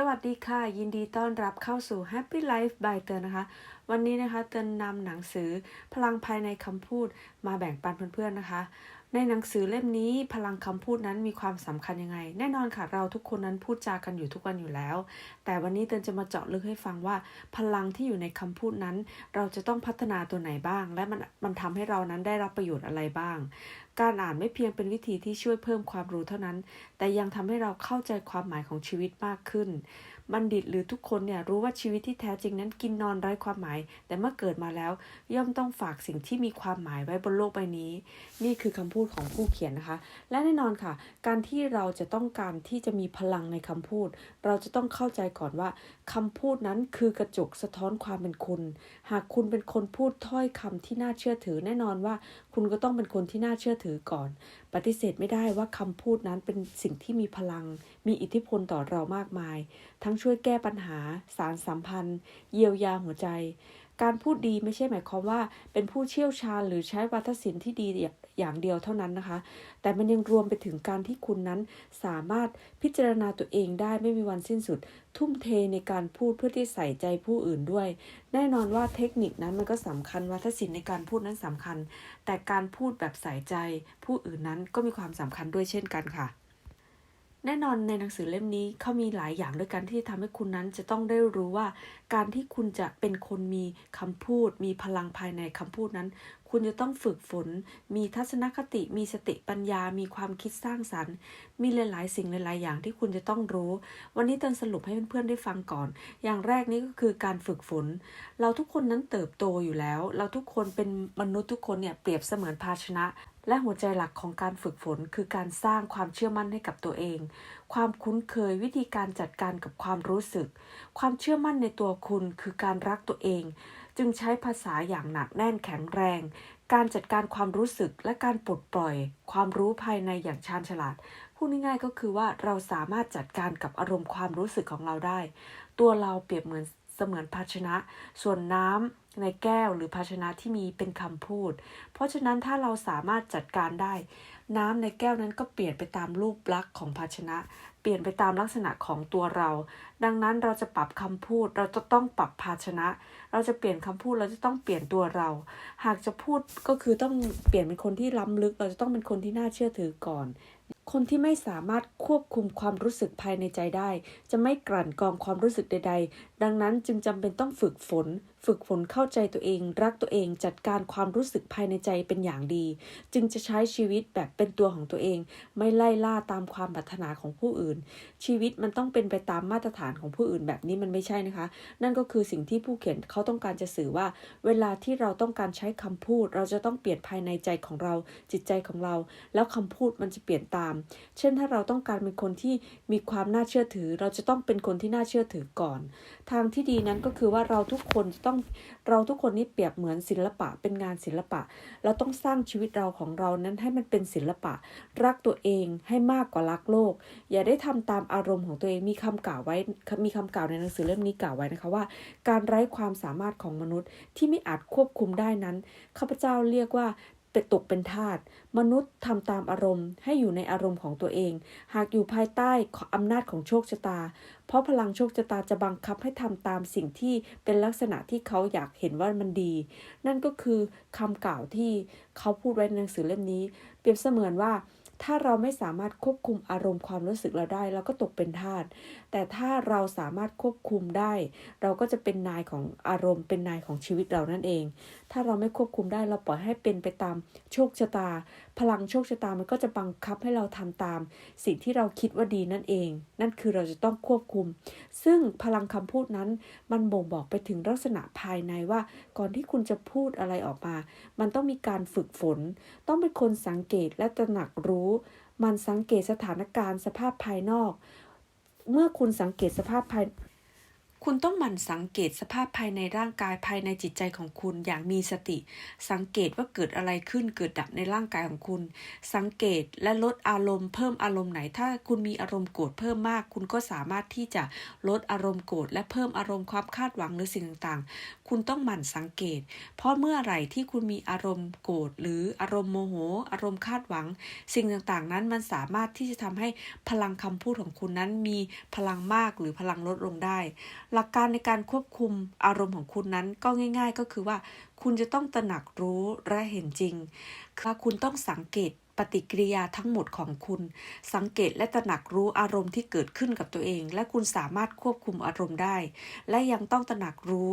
สวัสดีค่ะ ยินดีต้อนรับเข้าสู่ Happy Life by เตือนนะคะ วันนี้นะคะเตือนนำหนังสือพลังภายในคำพูดมาแบ่งปันเพื่อนๆนะคะ ในหนังสือเล่มนี้พลังคำพูดนั้นมีความสำคัญยังไง แน่นอนค่ะเราทุกคนนั้นพูดจากันอยู่ทุกวันอยู่แล้ว แต่วันนี้เตือนจะมาเจาะลึกให้ฟังว่า พลังที่อยู่ในคำพูดนั้น เราจะต้องพัฒนาตัวไหนบ้าง และมันมันทำให้เรานั้นได้รับประโยชน์อะไรบ้าง การอ่านไม่เพียงเป็นวิธีที่ช่วยเพิ่มความรู้เท่านั้น แต่ยังทำให้เราเข้าใจความหมายของชีวิตมากขึ้น บัณฑิตหรือทุกคนเนี่ยรู้ว่าชีวิตที่แท้จริงนั้นกินนอนไร้ความหมาย แต่เมื่อเกิดมาแล้ว ย่อมต้องฝากสิ่งที่มีความหมายไว้บนโลกใบนี้ นี่คือคำพูดของผู้เขียนนะคะ และแน่นอนค่ะ การที่เราจะต้องการที่จะมีพลังในคำพูด เราจะต้องเข้าใจก่อนว่าคำพูดนั้นคือกระจกสะท้อนความเป็นคุณ หากคุณเป็นคนพูดถ้อยคำที่น่าเชื่อถือแน่นอนว่า คุณก็ต้องเป็นคนที่น่าเชื่อถือก่อน ปฏิเสธไม่ได้ว่าคำพูดนั้นเป็นสิ่งที่มีพลัง มีอิทธิพลต่อเรามากมาย ทั้งช่วยแก้ปัญหา สารสัมพันธ์ เยียวยาหัวใจ การพูดดีไม่ใช่หมายความว่าเป็นผู้เชี่ยวชาญหรือใช้วัฒศิลป์ที่ดีอย่างเดียวเท่านั้นนะคะ แต่มันยังรวมไปถึงการที่คุณนั้นสามารถพิจารณาตัวเองได้ไม่มีวันสิ้นสุด ทุ่มเทในการพูดเพื่อที่ใส่ใจผู้อื่นด้วย แน่นอนว่าเทคนิคนั้นมันก็สำคัญวัฒศิลป์ในการพูดนั้นสำคัญ แต่การพูดแบบใส่ใจผู้อื่นนั้นก็มีความสำคัญด้วยเช่นกันค่ะ แน่นอนในหนังสือเล่มนี้เขามีหลายอย่างด้วยกันที่ทำให้คุณนั้นจะต้องได้รู้ว่า การที่คุณจะเป็นคนมีคำพูด มีพลังภายในคำพูดนั้น คุณจะต้องฝึกฝน มีทัศนคติ มีสติปัญญา มีความคิดสร้างสรรค์ มีหลาย ๆ สิ่งหลาย ๆ อย่างที่คุณจะต้องรู้ วันนี้เตินสรุปให้เพื่อน ๆ ได้ฟังก่อน อย่างแรกนี้ก็คือการฝึกฝน เราทุกคนนั้นเติบโตอยู่แล้ว เราทุกคนเป็นมนุษย์ทุกคนเนี่ยเปรียบเสมือนภาชนะ และหัวใจหลักของการฝึกฝนคือการสร้างความเชื่อมั่นให้กับตัวเอง ความคุ้นเคยวิธีการจัดการกับความรู้สึก ความเชื่อมั่นในตัวคุณคือการรักตัวเอง จึงใช้ภาษาอย่างหนักแน่นแข็งแรง การจัดการความรู้สึกและการปลดปล่อย ความรู้ภายในอย่างชาญฉลาดพูดง่ายๆก็คือว่าเราสามารถจัดการกับอารมณ์ความรู้สึกของเราได้ ตัวเราเปรียบเหมือน เสมือนภาชนะ ส่วนน้ำในแก้วหรือภาชนะที่มีเป็นคำพูด เพราะฉะนั้นถ้าเราสามารถจัดการได้ น้ำในแก้วนั้นก็เปลี่ยนไปตามรูปลักษณ์ของภาชนะ เปลี่ยนไปตามลักษณะของตัวเรา ดังนั้นเราจะปรับคำพูด เราจะต้องปรับภาชนะ เราจะเปลี่ยนคำพูด เราจะต้องเปลี่ยนตัวเรา หากจะพูดก็คือต้องเปลี่ยนเป็นคนที่ล้ำลึก เราจะต้องเป็นคนที่น่าเชื่อถือก่อนคนที่ไม่สามารถควบคุมความรู้สึกภายในใจได้ จะไม่กลั่นกรองความรู้สึกใด ดังนั้นจึงจำเป็นต้องฝึกฝน ฝึกฝนเข้าใจตัวเอง รักตัวเอง จัดการความรู้สึกภายในใจเป็นอย่างดี จึงจะใช้ชีวิตแบบเป็นตัวของตัวเอง ไม่ไล่ล่าตามความปรารถนาของผู้อื่น ชีวิตมันต้องเป็นไปตามมาตรฐานของผู้อื่นแบบนี้มันไม่ใช่นะคะ นั่นก็คือสิ่งที่ผู้เขียนเขาต้องการจะสื่อว่า เวลาที่เราต้องการใช้คำพูด เราจะต้องเปลี่ยนภายในใจของเรา จิตใจของเรา แล้วคำพูดมันจะเปลี่ยนตาม เช่นถ้าเราต้องการเป็นคนที่มีความน่าเชื่อถือ เราจะต้องเป็นคนที่น่าเชื่อถือก่อนทางที่ดีนั้นก็คือว่าเราทุกคนจะต้องเราทุกคนนี้เปรียบเหมือนศิลปะ เป็นงานศิลปะ เราต้องสร้างชีวิตเราของเรานั้นให้มันเป็นศิลปะ รักตัวเองให้มากกว่ารักโลก อย่าได้ทำตามอารมณ์ของตัวเองมีคำกล่าวไว้มีคำกล่าวในหนังสือเล่มนี้กล่าวไว้นะคะว่า การไร้ความสามารถของมนุษย์ที่ไม่อาจควบคุมได้นั้นข้าพเจ้าเรียกว่า เป็นตกเป็นทาสมนุษย์ทำตามอารมณ์ ให้อยู่ในอารมณ์ของตัวเอง หากอยู่ภายใต้อำนาจของโชคชะตา เพราะพลังโชคชะตาจะบังคับให้ทำตามสิ่งที่เป็นลักษณะที่เขาอยากเห็นว่ามันดี นั่นก็คือคำกล่าวที่เขาพูดไว้ในหนังสือเล่มนี้ เปรียบเสมือนว่า ถ้าเราไม่สามารถควบคุมอารมณ์ความรู้สึกเราได้ เราก็ตกเป็นทาส แต่ถ้าเราสามารถควบคุมได้ เราก็จะเป็นนายของอารมณ์ เป็นนายของชีวิตเรานั่นเอง ถ้าเราไม่ควบคุมได้ เราปล่อยให้เป็นไปตามโชคชะตา พลังโชคชะตามันก็จะบังคับให้เราทำตาม สิ่งที่เราคิดว่าดีนั่นเอง นั่นคือเราจะต้องควบคุม ซึ่งพลังคำพูดนั้น มันบ่งบอกไปถึงลักษณะภายในว่า ก่อนที่คุณจะพูดอะไรออกมา มันต้องมีการฝึกฝน ต้องเป็นคนสังเกตและตระหนักรู้มันสังเกตสถานการณ์สภาพภายนอก เมื่อคุณสังเกตสภาพภาย คุณต้องหมั่นสังเกตสภาพภายในร่างกายภายในจิตใจของคุณอย่างมีสติ สังเกตว่าเกิดอะไรขึ้นเกิดดับในร่างกายของคุณ สังเกตและลดอารมณ์เพิ่มอารมณ์ไหน ถ้าคุณมีอารมณ์โกรธเพิ่มมาก คุณก็สามารถที่จะลดอารมณ์โกรธและเพิ่มอารมณ์ความคาดหวังหรือสิ่งต่างๆ คุณต้องหมั่นสังเกต เพราะเมื่อไหร่ที่คุณมีอารมณ์โกรธหรืออารมณ์โมโห อารมณ์คาดหวัง สิ่งต่างๆ นั้นมันสามารถที่จะทำให้พลังคำพูดของคุณนั้นมีพลังมากหรือพลังลดลงได้หลักการในการควบคุมอารมณ์ของคุณนั้นก็ง่าย ๆ ก็คือว่า คุณจะต้องตระหนักรู้และเห็นจริงคือคุณต้องสังเกตปฏิกิริยาทั้งหมดของคุณ สังเกตและตระหนักรู้อารมณ์ที่เกิดขึ้นกับตัวเอง และคุณสามารถควบคุมอารมณ์ได้ และยังต้องตระหนักรู้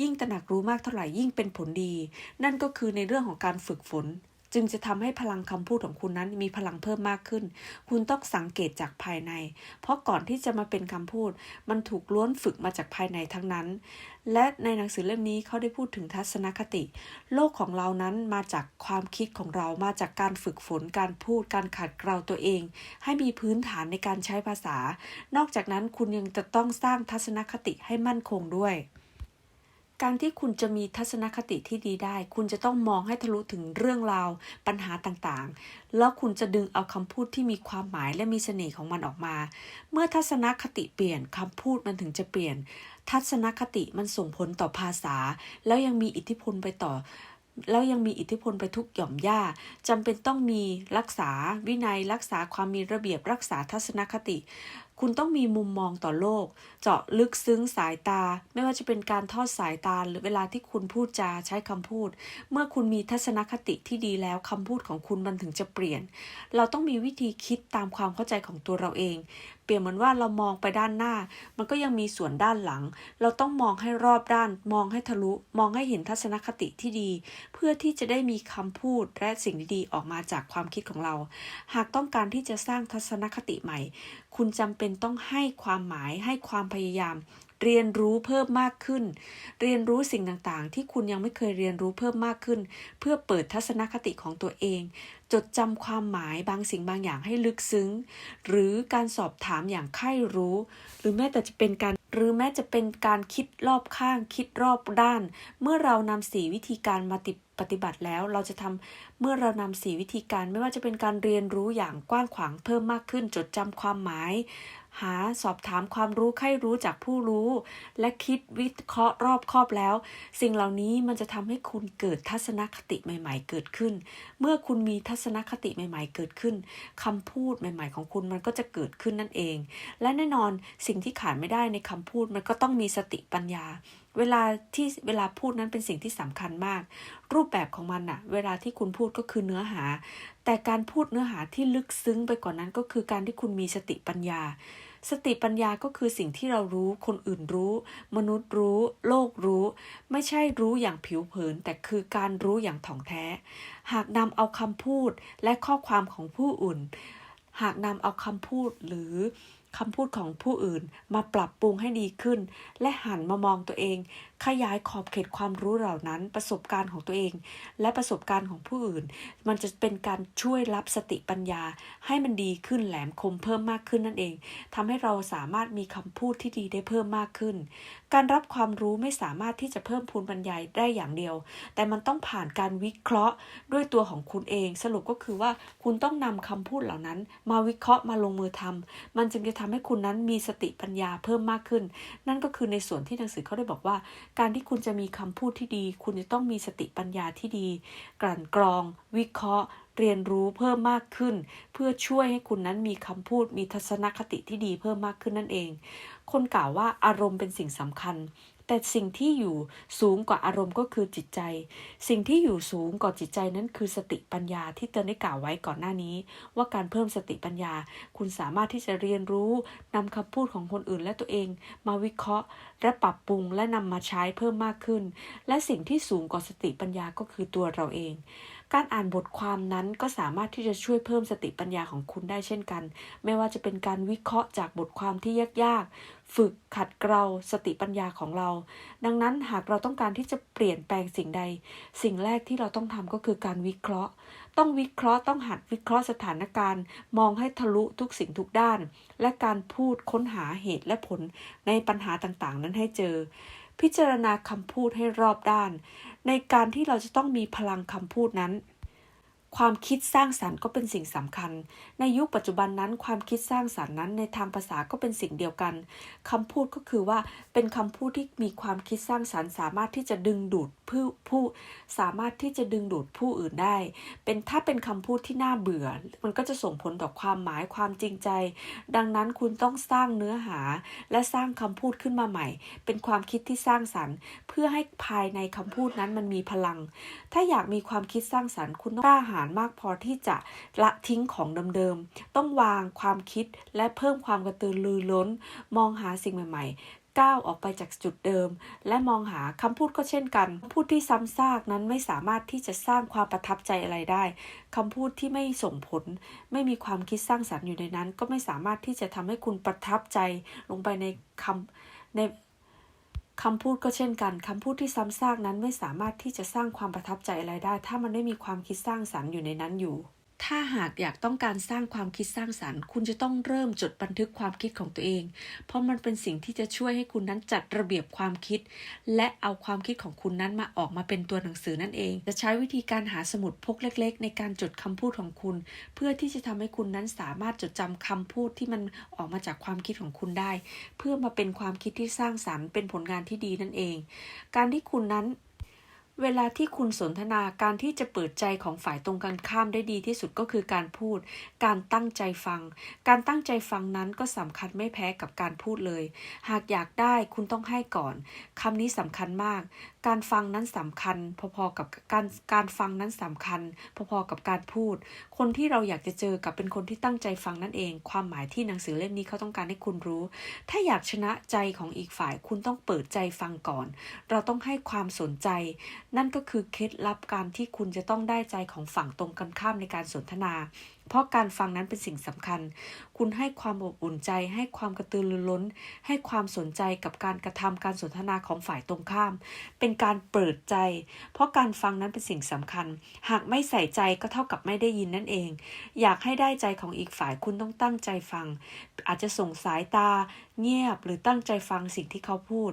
ยิ่งตระหนักรู้มากเท่าไหร่ยิ่งเป็นผลดี นั่นก็คือในเรื่องของการฝึกฝน จึงจะทำให้พลังคำพูดของคุณนั้นมีพลังเพิ่มมากขึ้น คุณต้องสังเกตจากภายใน เพราะก่อนที่จะมาเป็นคำพูด มันถูกล้วนฝึกมาจากภายในทั้งนั้น และในหนังสือเล่มนี้เขาได้พูดถึงทัศนคติ โลกของเรานั้นมาจากความคิดของเรามาจากการฝึกฝนการพูด การขัดเกลาตัวเอง ให้มีพื้นฐานในการใช้ภาษา นอกจากนั้นคุณยังจะต้องสร้างทัศนคติให้มั่นคงด้วย การที่คุณจะมีทัศนคติที่ดีได้ คุณจะต้องมองให้ทะลุถึงเรื่องราวปัญหาต่างๆ แล้วคุณจะดึงเอาคำพูดที่มีความหมายและมีเสน่ห์ของมันออกมา เมื่อทัศนคติเปลี่ยนคำพูดมันถึงจะเปลี่ยน ทัศนคติมันส่งผลต่อภาษา แล้วยังมีอิทธิพลไปต่อ แล้วยังมีอิทธิพลไปทุกหย่อมย่าจำเป็นต้องมีรักษาวินัยรักษาความมีระเบียบรักษาทัศนคติ คุณต้องมีมุมมองต่อโลก เจาะลึกซึ้งสายตา ไม่ว่าจะเป็นการทอดสายตาหรือเวลาที่คุณพูดจาใช้คำพูด เมื่อคุณมีทัศนคติที่ดีแล้วคำพูดของคุณมันถึงจะเปลี่ยน เราต้องมีวิธีคิดตามความเข้าใจของตัวเราเอง เปรียบเหมือนว่าเรามองไปด้านหน้า มันก็ยังมีส่วนด้านหลัง เราต้องมองให้รอบด้าน มองให้ทะลุ มองให้เห็นทัศนคติที่ดี เพื่อที่จะได้มีคำพูดและสิ่งดีๆออกมาจากความคิดของเรา หากต้องการที่จะสร้างทัศนคติใหม่ คุณจำเป็นต้องให้ความหมายให้ความพยายาม เรียนรู้เพิ่มมากขึ้น เรียนรู้สิ่งต่างๆ ที่คุณยังไม่เคยเรียนรู้เพิ่มมากขึ้น เพื่อเปิดทัศนคติของตัวเอง จดจำความหมายบางสิ่งบางอย่างให้ลึกซึ้ง หรือการสอบถามอย่างใคร่รู้ หรือแม้แต่จะเป็นการหรือแม้จะเป็นการคิดรอบข้างคิดรอบด้าน เมื่อเรานำสี่วิธีการมาติปฏิบัติแล้วเราจะทำเมื่อเรานำสี่วิธีการไม่ว่าจะเป็นการเรียนรู้อย่างกว้างขวางเพิ่มมากขึ้น จดจำความหมาย หาสอบถามความรู้ใครรู้จากผู้รู้ และคิดวิเคราะห์รอบคอบแล้ว สิ่งเหล่านี้มันจะทำให้คุณเกิดทัศนคติใหม่ ๆ เกิดขึ้น เมื่อคุณมีทัศนคติใหม่ ๆ เกิดขึ้นคำพูดใหม่ ๆ ของคุณมันก็จะเกิดขึ้นนั่นเอง และแน่นอนสิ่งที่ขาดไม่ได้ในคำพูดมันก็ต้องมีสติปัญญาเวลาที่เวลาพูดนั้นเป็นสิ่งที่สำคัญมาก รูปแบบของมันอะเวลาที่คุณพูดก็คือเนื้อหา แต่การพูดเนื้อหาที่ลึกซึ้งไปกว่านนั้นก็คือการที่คุณมีสติปัญญา สติปัญญาก็คือสิ่งที่เรารู้ คนอื่นรู้ มนุษย์รู้ โลกรู้ ไม่ใช่รู้อย่างผิวเผิน แต่คือการรู้อย่างถ่องแท้ หากนำเอาคำพูดและข้อความของผู้อื่น หากนำเอาคำพูดหรือคำพูดของผู้อื่นมาปรับปรุงให้ดีขึ้น และหันมามองตัวเอง ขยายขอบเขตความรู้เหล่านั้น ประสบการณ์ของตัวเอง และประสบการณ์ของผู้อื่น มันจะเป็นการช่วยรับสติปัญญา ให้มันดีขึ้นแหลมคมเพิ่มมากขึ้นนั่นเองทำให้เราสามารถมีคำพูดที่ดีได้เพิ่มมากขึ้น การรับความรู้ไม่สามารถที่จะเพิ่มพูนปัญญาได้อย่างเดียว แต่มันต้องผ่านการวิเคราะห์ด้วยตัวของคุณเอง สรุปก็คือว่าคุณต้องนำคำพูดเหล่านั้น มาวิเคราะห์มาลงมือทำมันจึงจะทำให้คุณนั้นมีสติปัญญาเพิ่มมากขึ้น นั่นก็คือในส่วนที่หนังสือเขาได้บอกว่าการที่คุณจะมีคำพูดที่ดี คุณจะต้องมีสติปัญญาที่ดี กลั่นกรอง วิเคราะห์ เรียนรู้เพิ่มมากขึ้น เพื่อช่วยให้คุณนั้นมีคำพูดมีทัศนคติที่ดีเพิ่มมากขึ้นนั่นเอง คนกล่าวว่าอารมณ์เป็นสิ่งสำคัญ แต่สิ่งที่อยู่สูงกว่าอารมณ์ก็คือจิตใจ สิ่งที่อยู่สูงกว่าจิตใจนั้นคือสติปัญญาที่เตือนได้กล่าวไว้ก่อนหน้านี้ ว่าการเพิ่มสติปัญญา คุณสามารถที่จะเรียนรู้นำคำพูดของคนอื่นและตัวเอง มาวิเคราะห์และปรับปรุงและนำมาใช้เพิ่มมากขึ้น และสิ่งที่สูงกว่าสติปัญญาก็คือตัวเราเอง การอ่านบทความนั้นก็สามารถที่จะช่วยเพิ่มสติปัญญาของคุณได้เช่นกัน ไม่ว่าจะเป็นการวิเคราะห์จากบทความที่ยากๆ ฝึกขัดเกลาสติปัญญาของเรา ดังนั้นหากเราต้องการที่จะเปลี่ยนแปลงสิ่งใด สิ่งแรกที่เราต้องทำก็คือการวิเคราะห์ ต้องวิเคราะห์ต้องหัดวิเคราะห์สถานการณ์ มองให้ทะลุทุกสิ่งทุกด้าน และการพูดค้นหาเหตุและผลในปัญหาต่างๆ นั้นให้เจอ พิจารณาคำพูดให้รอบด้าน ในการที่เราจะต้องมีพลังคำพูดนั้น ความคิดสร้างสรรค์ก็เป็นสิ่งสำคัญ ในยุคปัจจุบันนั้น ความคิดสร้างสรรค์นั้นในทางภาษาก็เป็นสิ่งเดียวกันคำพูดก็คือว่าเป็นคำพูดที่มีความคิดสร้างสรรค์ สามารถที่จะดึงดูดผู้ผู้สามารถที่จะดึงดูดผู้อื่นได้ เป็นถ้าเป็นคำพูดที่น่าเบื่อ มันก็จะส่งผลต่อความหมายความจริงใจ ดังนั้นคุณต้องสร้างเนื้อหา และสร้างคำพูดขึ้นมาใหม่ เป็นความคิดที่สร้างสรรค์ เพื่อให้ภายในคำพูดนั้นมันมีพลัง ถ้าอยากมีความคิดสร้างสรรค์คุณต้องกล้าหาญมากพอที่จะละทิ้งของเดิมๆ ต้องวางความคิดและเพิ่มความกระตือรือร้น มองหาสิ่งใหม่ๆ ก้าวออกไปจากจุดเดิม และมองหาคำพูดก็เช่นกันพูดที่ซ้ำซากนั้นไม่สามารถที่จะสร้างความประทับใจอะไรได้คำพูดที่ไม่ส่งผล ไม่มีความคิดสร้างสรรค์อยู่ในนั้น ก็ไม่สามารถที่จะทำให้คุณประทับใจลงไปในคำใน คำพูดก็เช่นกัน คำพูดที่ซ้ำซากนั้นไม่สามารถที่จะสร้างความประทับใจอะไรได้ ถ้ามันไม่มีความคิดสร้างสรรค์อยู่ในนั้นอยู่ ถ้าหากอยากต้องการสร้างความคิดสร้างสรรค์ คุณจะต้องเริ่มจดบันทึกความคิดของตัวเอง เพราะมันเป็นสิ่งที่จะช่วยให้คุณนั้นจัดระเบียบความคิด และเอาความคิดของคุณนั้นมาออกมาเป็นตัวหนังสือนั่นเอง จะใช้วิธีการหาสมุดพกเล็ก ๆ ในการจดคำพูดของคุณ เพื่อที่จะทำให้คุณนั้นสามารถจดจำคำพูดที่มันออกมาจากความคิดของคุณได้ เพื่อมาเป็นความคิดที่สร้างสรรค์ เป็นผลงานที่ดีนั่นเอง การที่คุณนั้น เวลาที่คุณสนทนาการที่จะเปิดใจของฝ่ายตรงกันข้ามได้ดีที่สุดก็คือการพูด การตั้งใจฟัง การตั้งใจฟังนั้นก็สำคัญไม่แพ้กับการพูดเลย หากอยากได้คุณต้องให้ก่อนคำนี้สำคัญมาก การฟังนั้นสำคัญ พอๆกับการการฟังนั้นสำคัญ พอๆกับการพูด คนที่เราอยากจะเจอกับเป็นคนที่ตั้งใจฟังนั่นเอง ความหมายที่หนังสือเล่มนี้เขาต้องการให้คุณรู้ ถ้าอยากชนะใจของอีกฝ่าย คุณต้องเปิดใจฟังก่อน เราต้องให้ความสนใจ นั่นก็คือเคล็ดลับการที่คุณจะต้องได้ใจของฝั่งตรงกันข้ามในการสนทนา เพราะการฟังนั้นเป็นสิ่งสำคัญ คุณให้ความอบอุ่นใจ ให้ความกระตือรือร้น ให้ความสนใจกับการกระทำการสนทนาของฝ่ายตรงข้าม เป็นการเปิดใจ เพราะการฟังนั้นเป็นสิ่งสำคัญ หากไม่ใส่ใจก็เท่ากับไม่ได้ยินนั่นเอง อยากให้ได้ใจของอีกฝ่ายคุณต้องตั้งใจฟัง อาจจะส่งสายตา เงียบหรือตั้งใจฟังสิ่งที่เขาพูด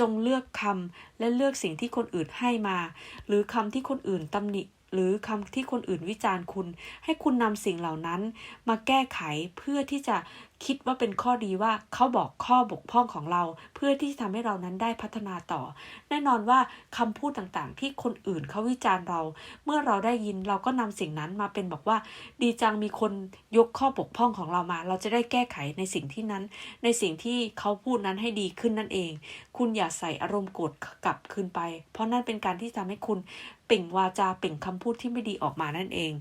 จงเลือกคำและเลือกสิ่งที่คนอื่นให้มา หรือคำที่คนอื่นตำหนิ หรือคำที่คนอื่นวิจารณ์คุณ ให้คุณนำสิ่งเหล่านั้นมาแก้ไขเพื่อที่จะคิดว่าเป็นข้อดีว่าเขาบอกข้อบกพร่องของเรา เพื่อที่จะทำให้เรานั้นได้พัฒนาต่อ แน่นอนว่าคำพูดต่างๆ ที่คนอื่นเขาวิจารณ์เรา เมื่อเราได้ยินเราก็นำสิ่งนั้นมาเป็นบอกว่า ดีจังมีคนยกข้อบกพร่องของเรามา เราจะได้แก้ไขในสิ่งที่นั้น ในสิ่งที่เขาพูดนั้นให้ดีขึ้นนั่นเอง คุณอย่าใส่อารมณ์โกรธกลับคืนไป เพราะนั่นเป็นการที่ทำให้คุณ เป่งวาจาเป่งคำพูดที่ไม่ดีออกมานั่นเอง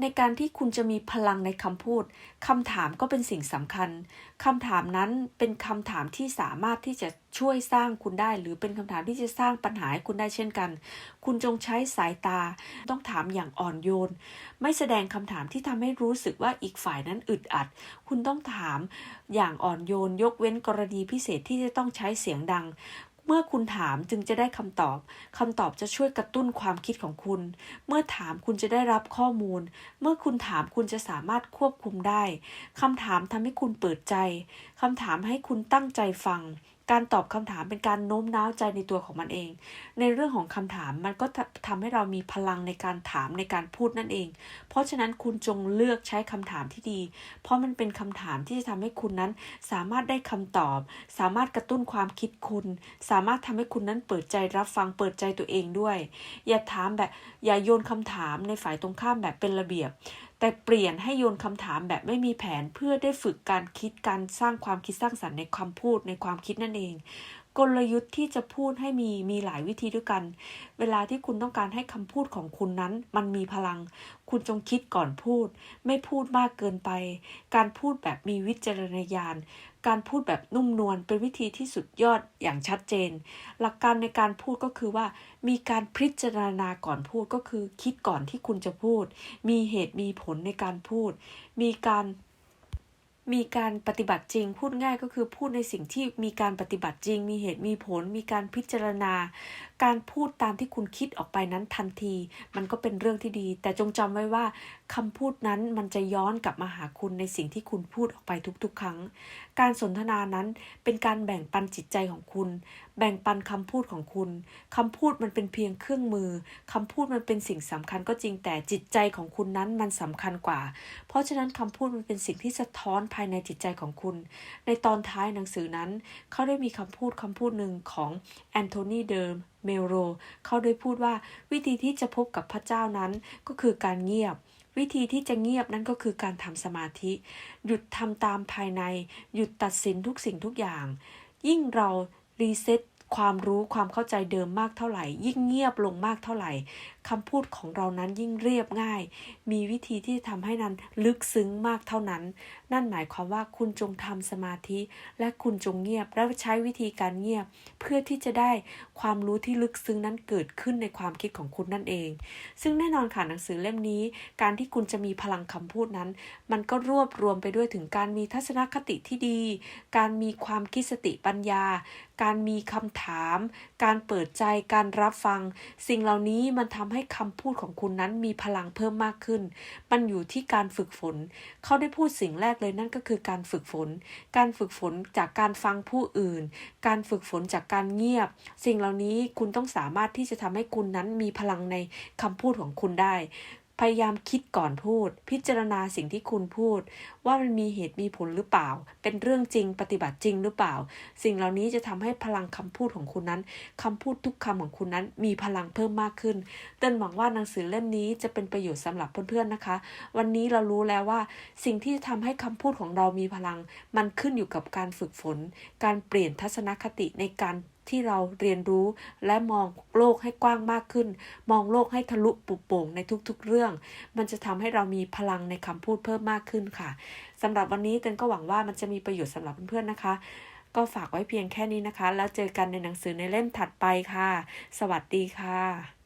ในการที่คุณจะมีพลังในคำพูดคำถามก็เป็นสิ่งสำคัญคำถามนั้นเป็นคำถามที่สามารถที่จะช่วยสร้างคุณได้ หรือเป็นคำถามที่จะสร้างปัญหาให้คุณได้เช่นกัน คุณจงใช้สายตา ต้องถามอย่างอ่อนโยน ไม่แสดงคำถามที่ทำให้รู้สึกว่าอีกฝ่ายนั้นอึดอัด คุณต้องถามอย่างอ่อนโยน ยกเว้นกรณีพิเศษที่จะต้องใช้เสียงดัง เมื่อคุณถามจึงจะได้คำตอบ คำตอบจะช่วยกระตุ้นความคิดของคุณ เมื่อถามคุณจะได้รับข้อมูล เมื่อคุณถามคุณจะสามารถควบคุมได้ คำถามทำให้คุณเปิดใจ คำถามให้คุณตั้งใจฟัง การตอบคำถามเป็นการโน้มน้าวใจในตัวของมันเอง ในเรื่องของคำถามมันก็ทำให้เรามีพลังในการถามในการพูดนั่นเอง เพราะฉะนั้นคุณจงเลือกใช้คำถามที่ดี เพราะมันเป็นคำถามที่จะทำให้คุณนั้น สามารถได้คำตอบ สามารถกระตุ้นความคิดคุณ สามารถทำให้คุณนั้นเปิดใจรับฟังเปิดใจตัวเองด้วย อย่าถามแบบอย่าโยนคำถามในฝ่ายตรงข้ามแบบเป็นระเบียบ แต่เปลี่ยนให้โยนคำถามแบบไม่มีแผนเพื่อได้ฝึกการคิดการสร้างความคิดสร้างสรรค์ในคำพูดในความคิดนั่นเอง กลยุทธ์ที่จะพูดให้มีมีหลายวิธีด้วยกัน เวลาที่คุณต้องการให้คำพูดของคุณนั้น มันมีพลัง คุณจงคิดก่อนพูด ไม่พูดมากเกินไป การพูดแบบมีวิจารณญาณ การพูดแบบนุ่มนวลเป็นวิธีที่สุดยอดอย่างชัดเจน หลักการในการพูดก็คือว่า มีการพิจารณาก่อนพูดก็คือคิดก่อนที่คุณจะพูด มีเหตุมีผลในการพูด มีการมีการปฏิบัติจริง พูดง่ายก็คือพูดในสิ่งที่มีการปฏิบัติจริง มีเหตุมีผล มีการพิจารณา การพูดตามที่คุณคิดออกไปนั้นทันที มันก็เป็นเรื่องที่ดี แต่จงจำไว้ว่า คำพูดนั้นมันจะย้อนกลับมาหาคุณในสิ่งที่คุณพูดออกไปทุกๆ ครั้ง การสนทนานั้นเป็นการแบ่งปันจิตใจของคุณ แบ่งปันคำพูดของคุณคำพูดมันเป็นเพียงเครื่องมือคำพูดมันเป็นสิ่งสำคัญก็จริงแต่จิตใจของคุณนั้นมันสำคัญกว่า เพราะฉะนั้นคำพูดมันเป็นสิ่งที่สะท้อนภายในจิตใจของคุณ ในตอนท้ายหนังสือนั้น เขาได้มีคำพูดคำพูดหนึ่งของแอนโทนีเดิมเมโร เขาได้พูดว่าวิธีที่จะพบกับพระเจ้านั้นก็คือการเงียบ วิธีที่จะเงียบนั่นก็คือการทำสมาธิ หยุดทำตามภายใน หยุดตัดสินทุกสิ่งทุกอย่าง ยิ่งเรารีเซ็ต ความรู้ความเข้าใจเดิมมากเท่าไหร่ ยิ่งเงียบลงมากเท่าไหร่คำพูดของเรานั้นยิ่งเรียบง่าย มีวิธีที่ทำให้นั้นลึกซึ้งมากเท่านั้น นั่นหมายความว่าคุณจงทำสมาธิ และคุณจงเงียบและใช้วิธีการเงียบ เพื่อที่จะได้ความรู้ที่ลึกซึ้งนั้นเกิดขึ้นในความคิดของคุณนั่นเอง ซึ่งแน่นอนค่ะหนังสือเล่มนี้ การที่คุณจะมีพลังคำพูดนั้น มันก็รวบรวมไปด้วยถึงการมีทัศนคติที่ดี การมีความคิดสติปัญญา การมีคำถาม การเปิดใจการรับฟัง สิ่งเหล่านี้มันทำให้คำพูดของคุณนั้นมีพลังเพิ่มมากขึ้น มันอยู่ที่การฝึกฝน เขาได้พูดสิ่งแรกเลยนั่นก็คือการฝึกฝน การฝึกฝนจากการฟังผู้อื่น การฝึกฝนจากการเงียบ สิ่งเหล่านี้คุณต้องสามารถที่จะทำให้คุณนั้นมีพลังในคำพูดของคุณได้ พยายามคิดก่อนพูด พิจารณาสิ่งที่คุณพูด ว่ามันมีเหตุมีผลหรือเปล่า เป็นเรื่องจริงปฏิบัติจริงหรือเปล่า สิ่งเหล่านี้จะทำให้พลังคำพูดของคุณนั้นคำพูดทุกคำของคุณนั้น มีพลังเพิ่มมากขึ้น เต้นหวังว่าหนังสือเล่มนี้จะเป็นประโยชน์สำหรับเพื่อนๆนะคะ วันนี้เรารู้แล้วว่า สิ่งที่ทำให้คำพูดของเรามีพลัง มันขึ้นอยู่กับการฝึกฝน การเปลี่ยนทัศนคติในการ ที่เราเรียนรู้และมองโลกให้กว้างมากขึ้น มองโลกให้ทะลุปุโป่งในทุกๆเรื่อง มันจะทำให้เรามีพลังในคำพูดเพิ่มมากขึ้นค่ะสำหรับวันนี้เต้นก็หวังว่ามันจะมีประโยชน์สำหรับเพื่อนๆนะคะ ก็ฝากไว้เพียงแค่นี้นะคะ แล้วเจอกันในหนังสือในเล่มถัดไปค่ะ สวัสดีค่ะ